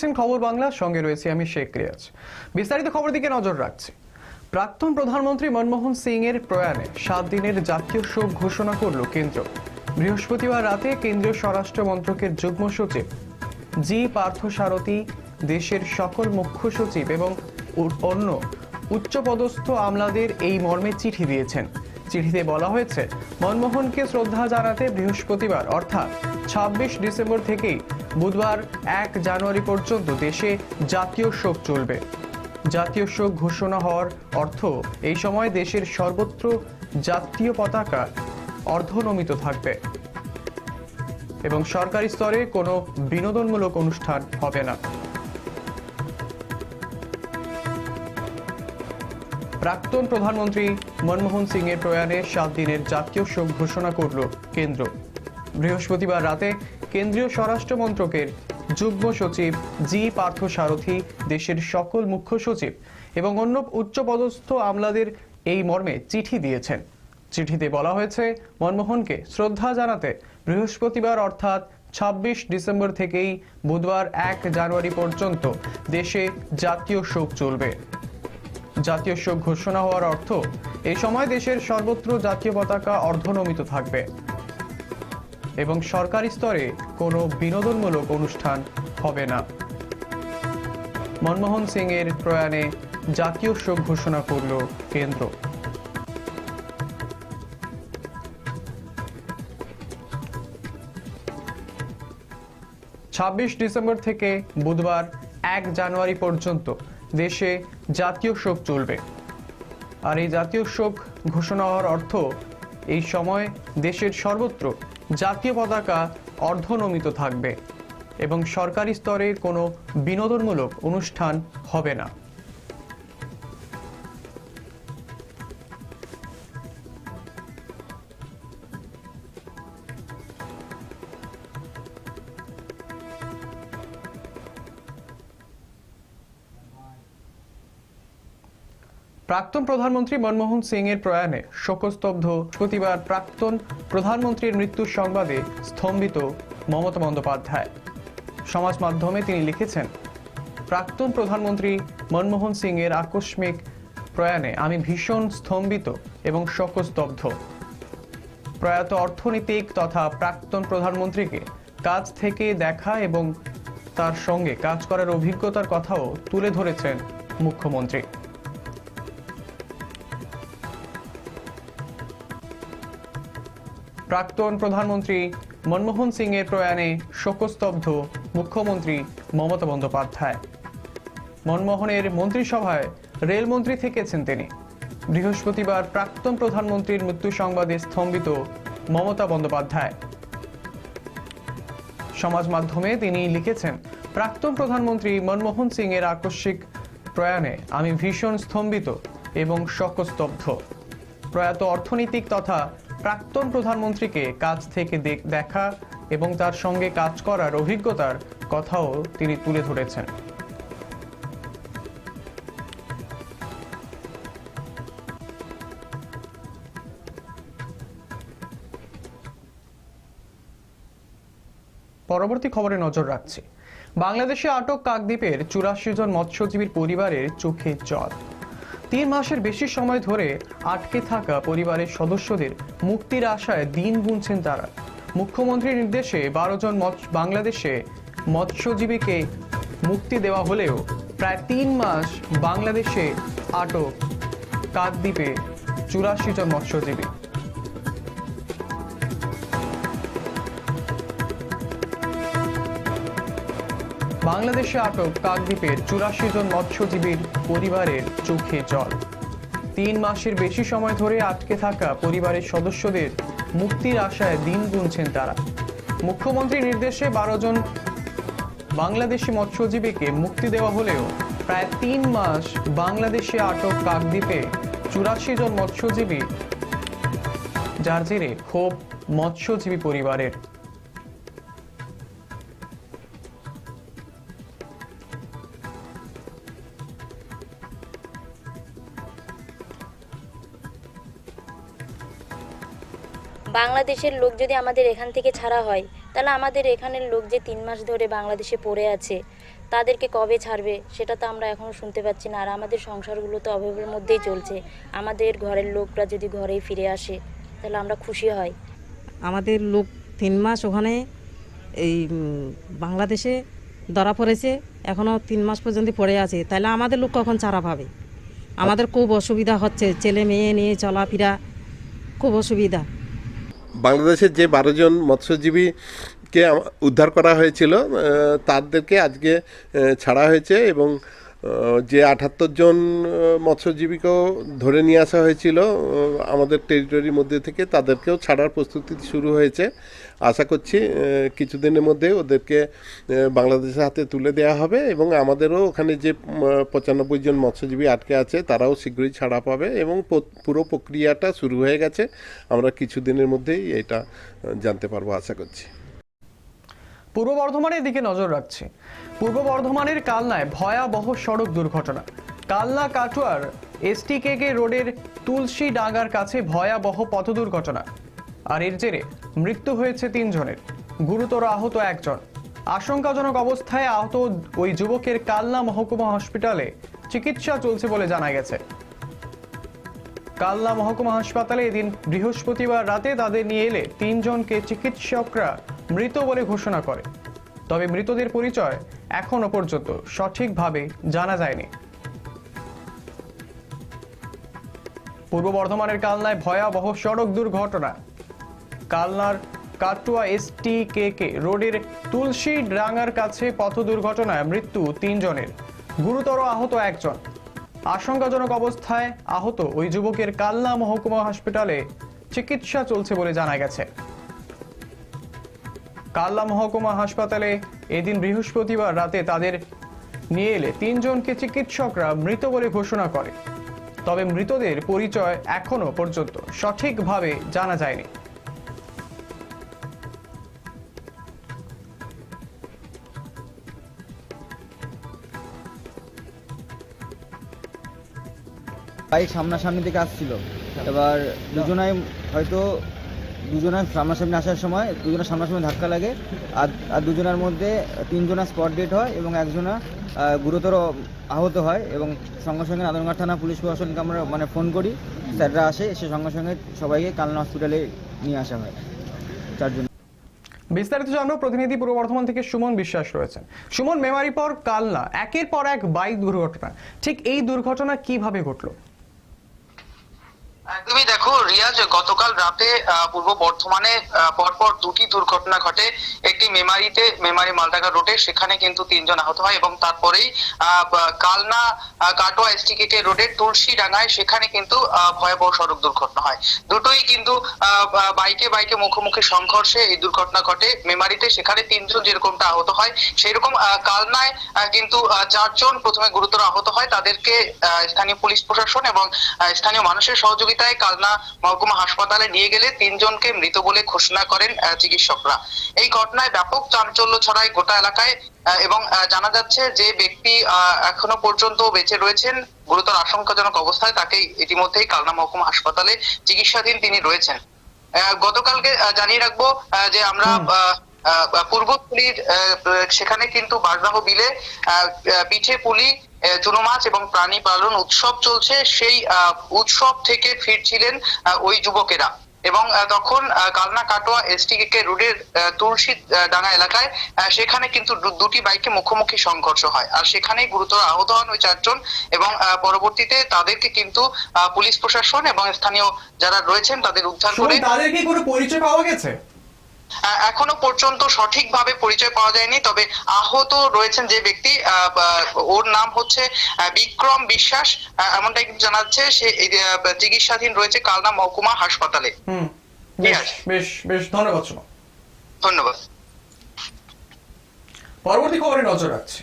দেখছেন খবর বাংলা, সঙ্গে রয়েছে আমি শেখ রিয়াজ। বিস্তারিত খবর দিকে নজর রাখছি। প্রাক্তন প্রধানমন্ত্রী মনমোহন সিং এর প্রয়াণে সাত দিনের জাতীয় শোক ঘোষণা করল কেন্দ্র। বৃহস্পতিবার রাতে কেন্দ্রীয় স্বরাষ্ট্র মন্ত্রকের যুগ্ম সচিব জি পার্থ সারথী দেশের সকল মুখ্য সচিব এবং অন্য উচ্চপদস্থ আমলাদের এই মর্মে চিঠি দিয়েছেন। চিঠিতে বলা হয়েছে, মনমোহনকে শ্রদ্ধা জানাতে বৃহস্পতিবার, অর্থাৎ ছাব্বিশ ডিসেম্বর থেকেই বুধবার এক জানুয়ারি পর্যন্ত দেশে জাতীয় শোক চলবে। জাতীয় শোক ঘোষণা হওয়ার অর্থ এই সময় দেশের সর্বত্র জাতীয় পতাকা অর্ধনমিত থাকবে এবং সরকারি স্তরে কোনো বিনোদনমূলক অনুষ্ঠান হবে না। প্রাক্তন প্রধানমন্ত্রী মনমোহন সিং এর প্রয়াণে সাত দিনের জাতীয় শোক ঘোষণা করল কেন্দ্র। বৃহস্পতিবার রাতে কেন্দ্রীয় স্বরাষ্ট্র মন্ত্রকের যুগ্ম সচিব জি পার্থ সারথী দেশের সকল মুখ্য সচিব এবং অন্য উচ্চপদস্থ আমলাদের এই মর্মে চিঠি দিয়েছেন। চিঠিতে বলা হয়েছে, মনমোহনকে শ্রদ্ধা জানাতে বৃহস্পতিবার অর্থাৎ ছাব্বিশ ডিসেম্বর থেকেই বুধবার এক জানুয়ারি পর্যন্ত দেশে জাতীয় শোক চলবে। জাতীয় শোক ঘোষণা হওয়ার অর্থ এই সময় দেশের সর্বত্র জাতীয় পতাকা অর্ধনমিত থাকবে। এবং সরকারি স্তরে কোনো বিনোদনমূলক অনুষ্ঠান হবে না। মনমোহন সিং এর প্রয়াণে জাতীয় শোক ঘোষণা করল কেন্দ্র। ছাব্বিশ ডিসেম্বর থেকে বুধবার এক জানুয়ারি পর্যন্ত দেশে জাতীয় শোক চলবে। আর এই জাতীয় শোক ঘোষণা হওয়ার অর্থ এই সময় দেশের সর্বত্র জাতীয় পতাকা অর্ধনমিত থাকবে এবং সরকারি স্তরের কোনো বিনোদনমূলক অনুষ্ঠান হবে না। প্রাক্তন প্রধানমন্ত্রী মনমোহন সিং এর প্রয়াণে শোকস্তব্ধ প্রতিবার প্রাক্তন প্রধানমন্ত্রীর মৃত্যুর সংবাদে স্তম্ভিত মমতা বন্দ্যোপাধ্যায়। সমাজ মাধ্যমে তিনি লিখেছেন, প্রাক্তন প্রধানমন্ত্রী মনমোহন সিং এর আকস্মিক প্রয়াণে আমি ভীষণ স্তম্ভিত এবং শোকস্তব্ধ। প্রয়াত অর্থনীতিক তথা প্রাক্তন প্রধানমন্ত্রীকে কাজ থেকে দেখা এবং তার সঙ্গে কাজ করার অভিজ্ঞতার কথাও তুলে ধরেছেন মুখ্যমন্ত্রী। প্রাক্তন প্রধানমন্ত্রী মনমোহন সিং এর প্রয়াণে শোকস্তব্ধ মুখ্যমন্ত্রী মমতা বন্দ্যোপাধ্যায়। মনমোহনের মন্ত্রিসভায় রেলমন্ত্রী থেকেছেন তিনি। বৃহস্পতিবার প্রাক্তন প্রধানমন্ত্রীর মৃত্যু সংবাদে স্তম্ভিত মমতা বন্দ্যোপাধ্যায়। সমাজ মাধ্যমে তিনি লিখেছেন, প্রাক্তন প্রধানমন্ত্রী মনমোহন সিং এর আকস্মিক প্রয়াণে আমি ভীষণ স্তম্ভিত এবং শোকস্তব্ধ। প্রয়াত অর্থনীতিক তথা প্রাক্তন প্রধানমন্ত্রীকে কাজ থেকে দেখ- এবং তার সঙ্গে কাজ করার অভিজ্ঞতার কথাও তিনি তুলে ধরেছেন। পরবর্তী খবরে নজর রাখছি। বাংলাদেশে আটক কাকদ্বীপের চুরাশি জন মৎস্যজীবীর পরিবারের চোখে জল। তিন মাসের বেশি সময় ধরে আটকে থাকা পরিবারের সদস্যদের মুক্তির আশায় দিন গুনছেন তারা। মুখ্যমন্ত্রীর নির্দেশে বারো জন বাংলাদেশে মৎস্যজীবীকে মুক্তি দেওয়া হলেও প্রায় তিন মাস বাংলাদেশে আটক কাকদ্বীপে চুরাশি জন মৎস্যজীবী। বাংলাদেশে আটক কাকদ্বীপের চুরাশি জন মৎস্যজীবীর পরিবারের চোখে জল। তিন মাসের বেশি সময় ধরে আটকে থাকা পরিবারের সদস্যদের মুক্তির আশায় দিন গুনছেন তারা। মুখ্যমন্ত্রীর নির্দেশে বারো জন বাংলাদেশি মৎস্যজীবীকে মুক্তি দেওয়া হলেও প্রায় তিন মাস বাংলাদেশে আটক কাকদ্বীপে চুরাশি জন মৎস্যজীবী, যার জেরে ক্ষোভ মৎস্যজীবী পরিবারের বাংলাদেশের লোক যদি আমাদের এখান থেকে ছাড়া হয়, তাহলে আমাদের এখানের লোক যে তিন মাস ধরে বাংলাদেশে পড়ে আছে, তাদেরকে কবে ছাড়বে? সেটা তো আমরা এখনও শুনতে পাচ্ছি না। আর আমাদের সংসারগুলো তো অভাবের মধ্যেই চলছে। আমাদের ঘরের লোকরা যদি ঘরেই ফিরে আসে, তাহলে আমরা খুশি হই আমাদের লোক তিন মাস ওখানে এই বাংলাদেশে ধরা পড়েছে এখনও তিন মাস পর্যন্ত পড়ে আছে। তাহলে আমাদের লোক কখন ছাড়া পাবে? আমাদের খুব অসুবিধা হচ্ছে। ছেলে মেয়ে নিয়ে চলাফেরা খুব অসুবিধা। বাংলাদেশের যে বারোজন মৎস্যজীবীকে আম- উদ্ধার করা হয়েছিল তাদেরকে আজকে ছাড়া হয়েছে এবং যে আটাত্তর জন মৎস্যজীবীকেও ধরে নিয়ে আসা হয়েছিল আমাদের টেরিটরির মধ্যে থেকে, তাদেরকেও ছাড়ার প্রস্তুতি শুরু হয়েছে। আশা করছি কিছুদিনের মধ্যে ওদেরকে বাংলাদেশের হাতে তুলে দেওয়া হবে এবং আমাদেরও ওখানে যে পঁচানব্বই জন মৎস্যজীবী আটকে আছে, তারাও শীঘ্রই ছাড়া পাবে এবং পুরো প্রক্রিয়াটা শুরু হয়ে গেছে। আমরা কিছুদিনের মধ্যেই এটা জানতে পারব, আশা করছি। পূর্ব বর্ধমানের দিকে নজর রাখছি। পূর্ব বর্ধমানের কালনায় ভয়াবহ সড়ক দুর্ঘটনা। কালনা কাটুয়ার এসটিকেকে রোডের তুলসী ডাঙ্গার কাছে ভয়াবহ পথ দুর্ঘটনা আর এর জেরে মৃত্যু হয়েছে তিনজনের, গুরুতর আহত একজন। আশঙ্কাজনক অবস্থায় আহত ওই যুবকের কালনা মহকুমা হসপিটালে চিকিৎসা চলছে বলে জানা গেছে। কালনা মহকুমা হাসপাতালে এদিন বৃহস্পতিবার রাতে তাদের নিয়ে এলে তিনজনকে চিকিৎসকরা মৃত বলে ঘোষণা করে। তবে মৃতদের পরিচয় এখনও পর্যন্ত সঠিকভাবে জানা যায়নি। পূর্ব বর্ধমানের কালনায় ভয়াবহ সড়ক দুর্ঘটনা। কালনার কাটুয়া এসটি কে কে রোডের তুলসী ডাঙ্গার কাছে পথ দুর্ঘটনায় মৃত্যু তিনজনের। গুরুতর আহত একজন। আশঙ্কাজনক অবস্থায় আহত ওই যুবকের কালনা মহকুমা হসপিটালে চিকিৎসা চলছে বলে জানা গেছে। কালনা মহকুমা হাসপাতালে এদিন বৃহস্পতিবার রাতে তাদের নিয়ে এলে তিনজনকে চিকিৎসকরা মৃত বলে ঘোষণা করে। তবে মৃতদের পরিচয় এখনও পর্যন্ত সঠিকভাবে জানা যায়নি। বাইক সামনাসামনি থেকে আসছিল। এবার দুজনাই হয়তো দুজনের সামনাসামনি আসার সময় দুজনের সামনাসামনি ধাক্কা লাগে, আর আর দুজনের মধ্যে তিনজনা স্পট ডেট হয় এবং একজনা গুরুতর আহত হয় এবং সঙ্গে সঙ্গে নাদনঘাট থানা পুলিশ প্রশাসনকে আমরা মানে ফোন করি, স্যাররা আসে, এসে সঙ্গে সঙ্গে সবাইকে কালনা হসপিটালে নিয়ে আসা হয়। চারজন। বিস্তারিত জানব, প্রতিনিধি পূর্ব বর্ধমান থেকে সুমন বিশ্বাস রয়েছেন। সুমন মেমারি পর কালনা, একের পর এক বাইক দুর্ঘটনা। ঠিক এই দুর্ঘটনা কীভাবে ঘটলো? একদমই দেখো রিয়াজ গতকাল রাতে পূর্ব বর্ধমানে পরপর দুটি দুর্ঘটনা ঘটে। একটি মেমারিতে মেমারি মালদাগা রোডে সেখানে কিন্তু তিনজন আহত হয় এবং তারপরেই কালনা কাটোয়া এসটিকে রোডের তুলসী ডাঙ্গায় সেখানে কিন্তু ভয়াবহ সড়ক দুর্ঘটনা হয়। দুটোই কিন্তু বাইকে বাইকে মুখোমুখি সংঘর্ষে এই দুর্ঘটনা ঘটে। মেমারিতে সেখানে তিনজন যেরকমটা আহত হয় সেরকম আহ, কালনায় কিন্তু চারজন প্রথমে গুরুতর আহত হয়। তাদেরকে স্থানীয় পুলিশ প্রশাসন এবং স্থানীয় মানুষের সহযোগিতায় কালনা মহকুমা হাসপাতালে নিয়ে গেলে তিনজনকে মৃত বলে ঘোষণা করেন চিকিৎসকরা। এই ঘটনায় ব্যাপক চাঞ্চল্য ছড়ায় গোটা এলাকায় এবং জানা যাচ্ছে যে ব্যক্তি এখনও পর্যন্ত বেঁচে রয়েছেন। গুরুতর আশঙ্কাজনক অবস্থায় তাকে ইতিমধ্যেই কালনা মহকুমা হাসপাতালে চিকিৎসাধীন তিনি রয়েছেন। আহ, গতকালকে জানিয়ে রাখব যে আমরা আহ, সেখানে কিন্তু বাগদাহ বিলে পিঠে পুলি চুনো মাছ এবং প্রাণী পালন উৎসব চলছে। সেই উৎসব থেকে ফিরছিলেন ওই যুবকেরা। এবং তখন কালনা কাটোয়া এসটিকে রোডের আহ, তুলসী ডাঙ্গা এলাকায় সেখানে কিন্তু দুটি বাইকে মুখোমুখি সংঘর্ষ হয়। আর সেখানেই গুরুতর আহত হন ওই চারজন এবং পরবর্তীতে তাদেরকে কিন্তু পুলিশ প্রশাসন এবং স্থানীয় যারা রয়েছেন তাদের উদ্ধার করে তাদের কি কোনো পরিচয় পাওয়া গেছে? এখনও পর্যন্ত সঠিকভাবে পরিচয় পাওয়া যায়নি তবে আহত রয়েছেন যে ব্যক্তি ওর নাম হচ্ছে বিক্রম বিশ্বাস এমনটাই কিন্তু জানা যাচ্ছে সে চিকিৎসাধীন রয়েছে কালনা মহকুমা হাসপাতালে। বেশ বেশ ধন্যবাদ ধন্যবাদ। পরবর্তী খবরে নজর রাখছি।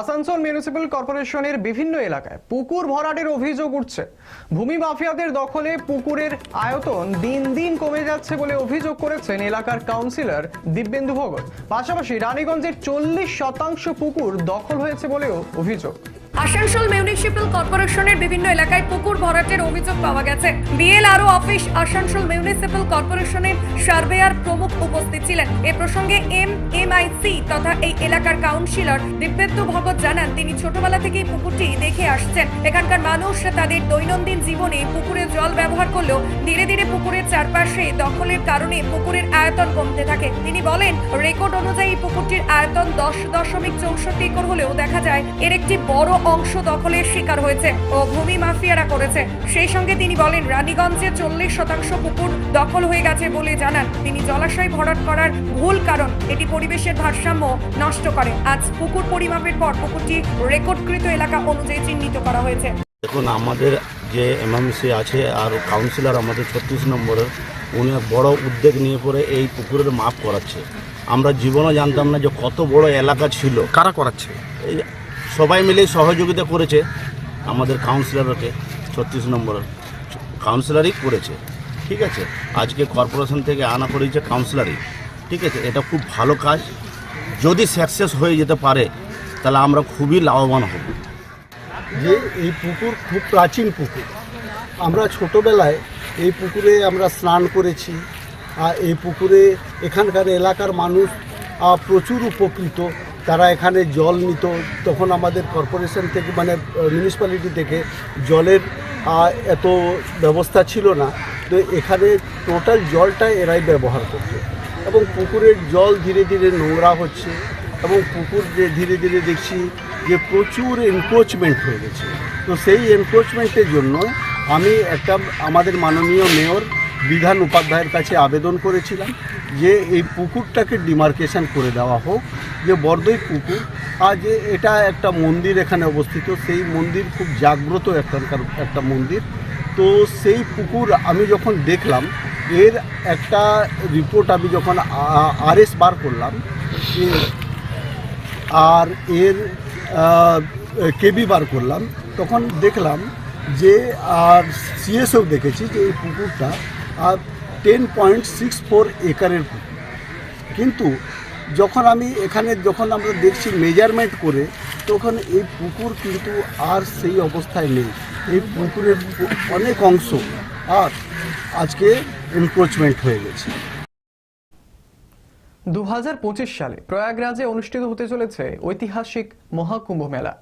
আসানসোল মিউনিসিপ্যাল কর্পোরেশনের বিভিন্ন এলাকায় পুকুর ভরাটের অভিযোগ উঠছে। ভূমি মাফিয়াদের দখলে পুকুরের আয়তন দিন দিন কমে যাচ্ছে বলে অভিযোগ করেছেন এলাকার কাউন্সিলর দিব্যেন্দু ভগত পাশাপাশি রানীগঞ্জের চল্লিশ শতাংশ পুকুর দখল হয়েছে বলেও অভিযোগ। আসানসোল মিউনিসিপ্যাল কর্পোরেশনের বিভিন্ন এলাকায় পুকুর ভরাটের অভিযোগ পাওয়া গেছে। বিএলআরও অফিস আসানসোল মিউনিসিপ্যাল কর্পোরেশনের সার্ভেয়ার প্রমুখ উপস্থিত ছিলেন। এ প্রসঙ্গে এম এমআইসি তথা এই এলাকার কাউন্সিলর দিব্যেন্দু ভগত জানান, তিনি ছোটবেলা থেকেই পুকুরটি দেখে আসছেন। এখানকার মানুষ তাদের দৈনন্দিন জীবনে পুকুরে জল ব্যবহার করলেও ধীরে ধীরে পুকুরের চারপাশে দখলের কারণে পুকুরের আয়তন কমতে থাকে। তিনি বলেন, রেকর্ড অনুযায়ী পুকুরটির আয়তন দশ দশমিক চৌষট্টি একর হলেও দেখা যায়, এর একটি বড় অংশ দখলের শিকার হয়েছে ও ভূমি মাফিয়ারা করেছে। সেই সঙ্গে তিনি বলেন রানীগঞ্জে চল্লিশ শতাংশ পুকুর দখল হয়ে গেছে বলে জানান। তিনি জলাশয় ভরাট করার ভুল কারণ এটি পরিবেশের ভারসাম্য নষ্ট করে। আজ পুকুর পরিমাপের পর পুকুরটি রেকর্ডকৃত এলাকা অনুযায়ী চিহ্নিত করা হয়েছে। দেখুন আমাদের যে এমএমসি আছে আর কাউন্সিলর আমাদের ছত্রিশ নম্বরের উনি বড় উদ্যোগ নিয়ে পরে এই পুকুরের মাপ করাচ্ছে। আমরা জীবনও জানতাম না যে কত বড় এলাকা ছিল। কারা করাচ্ছে? এই সবাই মিলে সহযোগিতা করেছে আমাদের কাউন্সিলরকে ছত্রিশ নম্বরের কাউন্সিলরই করেছে, ঠিক আছে? আজকে কর্পোরেশন থেকে আনা করেছে কাউন্সিলারই ঠিক আছে? এটা খুব ভালো কাজ। যদি সাকসেস হয়ে যেতে পারে, তাহলে আমরা খুবই লাভবান হব। যে এই পুকুর খুব প্রাচীন পুকুর। আমরা ছোটোবেলায় এই পুকুরে আমরা স্নান করেছি, আর এই পুকুরে এখানকার এলাকার মানুষ প্রচুর উপকৃত। তারা এখানে জল নিত, তখন আমাদের কর্পোরেশন থেকে মানে মিউনিসিপ্যালিটি থেকে জলের এত ব্যবস্থা ছিল না। তো এখানে টোটাল জলটা এরাই ব্যবহার করতো। এবং পুকুরের জল ধীরে ধীরে নোংরা হচ্ছে এবং পুকুর যে ধীরে ধীরে দেখছি যে প্রচুর এনক্রোচমেন্ট হয়ে গেছে। তো সেই এনক্রোচমেন্টের জন্য আমি একটা, আমাদের মাননীয় মেয়র বিধান উপাধ্যায়ের কাছে আবেদন করেছিলাম যে এই পুকুরটাকে ডিমার্কেশন করে দেওয়া হোক, যে বর্দই পুকুর, আর যে এটা একটা মন্দির এখানে অবস্থিত, সেই মন্দির খুব জাগ্রত এখানকার একটা মন্দির। তো সেই পুকুর আমি যখন দেখলাম, এর একটা রিপোর্ট আমি যখন আরএস বার করলাম আর এর কেবি বার করলাম, তখন দেখলাম যে, আর সিএসও দেখেছি যে এই পুকুরটা টেন পয়েন্ট সিক্স ফোর একরের কিন্তু যখন আমি এখানে যখন আমরা দেখছি মেজারমেন্ট করে, তখন এই পুকুর কিন্তু আর সেই অবস্থায় নেই। এই পুকুরের অনেক অংশ আর আজকে এনক্রোচমেন্ট হয়ে গেছে। দু হাজার পঁচিশ সালে প্রয়াগরাজে অনুষ্ঠিত হতে চলেছে ঐতিহাসিক মহাকুম্ভ মেলা,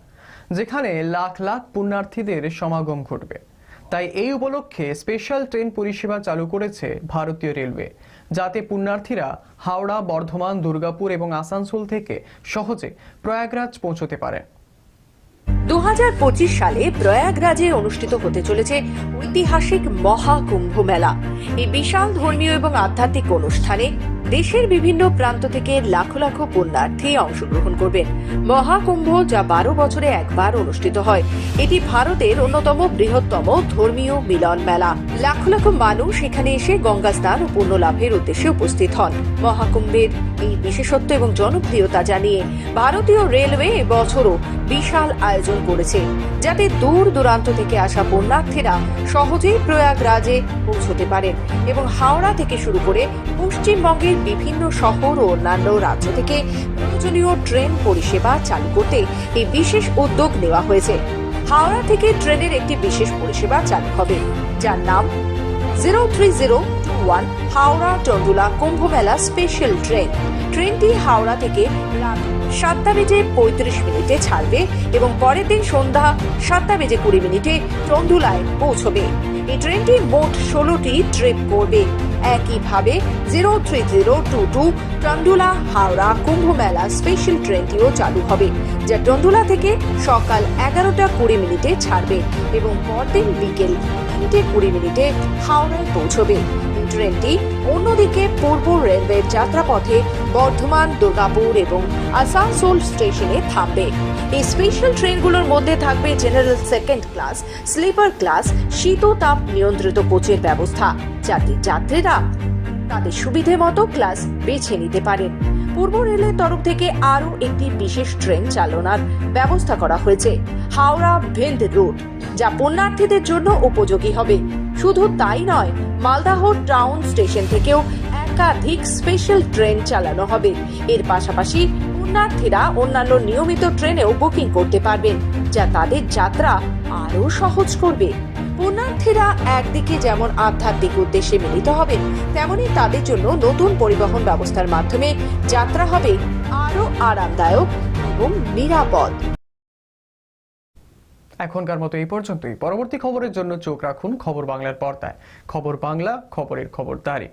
যেখানে লাখ লাখ পুণ্যার্থীদের সমাগম ঘটবে। তাই এই উপলক্ষে স্পেশাল ট্রেন পরিষেবা চালু করেছে ভারতীয় রেলওয়ে। যাতে পুণ্যার্থীরা হাওড়া, বর্ধমান, দুর্গাপুর এবং আসানসোল থেকে সহজে প্রয়াগরাজ পৌঁছতে পারে। দু হাজার পঁচিশ সালে প্রয়াগরাজে অনুষ্ঠিত হতে চলেছে ঐতিহাসিক মহাকুম্ভ মেলা। এই বিশাল ধর্মীয় এবং আধ্যাত্মিক অনুষ্ঠানে দেশের বিভিন্ন প্রান্ত থেকে লাখো লাখো পুণ্যার্থী অংশগ্রহণ করবেন। মহাকুম্ভ যা বারো বছরে একবার অনুষ্ঠিত হয়। এটি ভারতের অন্যতম বৃহত্তম ধর্মীয় মিলন মেলা। লাখো লাখো মানুষ এখানে এসে গঙ্গা স্নান ও পুণ্য লাভের উদ্দেশ্যে উপস্থিত হন। মহাকুম্ভের এই বিশেষত্ব এবং জনপ্রিয়তা জানিয়ে ভারতীয় রেলওয়ে এবছরও বিশাল আয়োজন করেছে, যাতে দূর দূরান্ত থেকে আসা পুণ্যার্থীরা সহজেই প্রয়াগরাজে পৌঁছতে পারেন এবং হাওড়া থেকে শুরু করে পশ্চিমবঙ্গের বিভিন্ন শহর ও অন্যান্য রাজ্য থেকে প্রয়োজনীয় ট্রেন পরিষেবা চালু করতে এই বিশেষ উদ্যোগ নেওয়া হয়েছে। হাওড়া থেকে ট্রেনের একটি বিশেষ পরিষেবা চালু হবে, যার নাম zero three zero two one Howrah Tundla Kumbh Mela special train ট্রেনটি হাওড়া থেকে রাত সাতটা বেজে পঁয়ত্রিশ মিনিটে ছাড়বে এবং পরের দিন সন্ধ্যা সাতটা বেজে কুড়ি মিনিটে টন্ডুলায় পৌঁছবে। এই ট্রেনটি মোট ষোলোটি ট্রিপ করবে। একইভাবে zero three zero two two Tundla Howrah Kumbh Mela special ট্রেনটিও চালু হবে, যা টন্ডুলা থেকে সকাল এগারোটা কুড়ি মিনিটে ছাড়বে এবং পরদিন বিকেল তিনটে কুড়ি মিনিটে হাওড়ায় পৌঁছবে। ট্রেনটি অন্যদিকে পূর্ব রেলওয়ের যাত্রাপথে বর্ধমান, দুর্গাপুর এবং আসানসোল স্টেশনে থামবে। এই স্পেশাল ট্রেনগুলোর মধ্যে থাকবে general second class sleeper class শীত ও তাপ নিয়ন্ত্রিত কোচের ব্যবস্থা, যাতে যাত্রীরা তাদের সুবিধে মতো ক্লাস বেছে নিতে পারেন। পূর্ব রেলের তরফ থেকে আরও একটি বিশেষ ট্রেন চালনার ব্যবস্থা করা হয়েছে, হাওড়া ভিন্দ রুট যা পণ্যার্থীদের জন্য উপযোগী হবে। শুধু তাই নয়, মালদাহ টাউন স্টেশন থেকেও একাধিক স্পেশাল ট্রেন চালানো হবে। এর পাশাপাশি পুণ্যার্থীরা অন্যান্য নিয়মিত ট্রেনেও বুকিং করতে পারবেন, যা তাদের যাত্রা আরও সহজ করবে। পুণ্যার্থীরা একদিকে যেমন আধ্যাত্মিক উদ্দেশ্যে মিলিত হবেন, তেমনি তাদের জন্য নতুন পরিবহন ব্যবস্থার মাধ্যমে যাত্রা হবে আরও আরামদায়ক এবং নিরাপদ। এখনকার মতো এই পর্যন্তই। পরবর্তী খবরের জন্য চোখ রাখুন খবর বাংলার পর্দায়। খবর বাংলা, খবরের খবরদারি।